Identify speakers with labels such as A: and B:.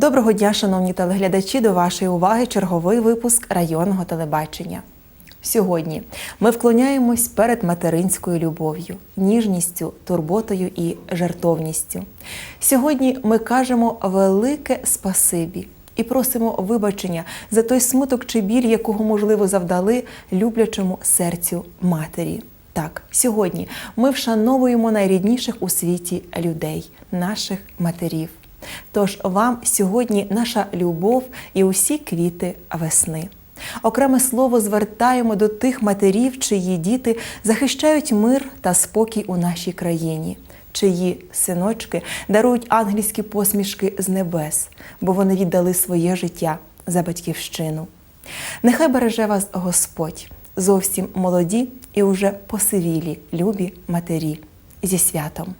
A: Доброго дня, шановні телеглядачі. До вашої уваги черговий випуск районного телебачення. Сьогодні ми вклоняємось перед материнською любов'ю, ніжністю, турботою і жертовністю. Сьогодні ми кажемо велике спасибі і просимо вибачення за той смуток чи біль, якого можливо завдали люблячому серцю матері. Так, сьогодні ми вшановуємо найрідніших у світі людей, наших матерів. Тож вам сьогодні наша любов і усі квіти весни. Окреме слово звертаємо до тих матерів, чиї діти захищають мир та спокій у нашій країні, чиї синочки дарують ангельські посмішки з небес, бо вони віддали своє життя за батьківщину. Нехай береже вас Господь, зовсім молоді і уже посивілі, любі матері зі святом.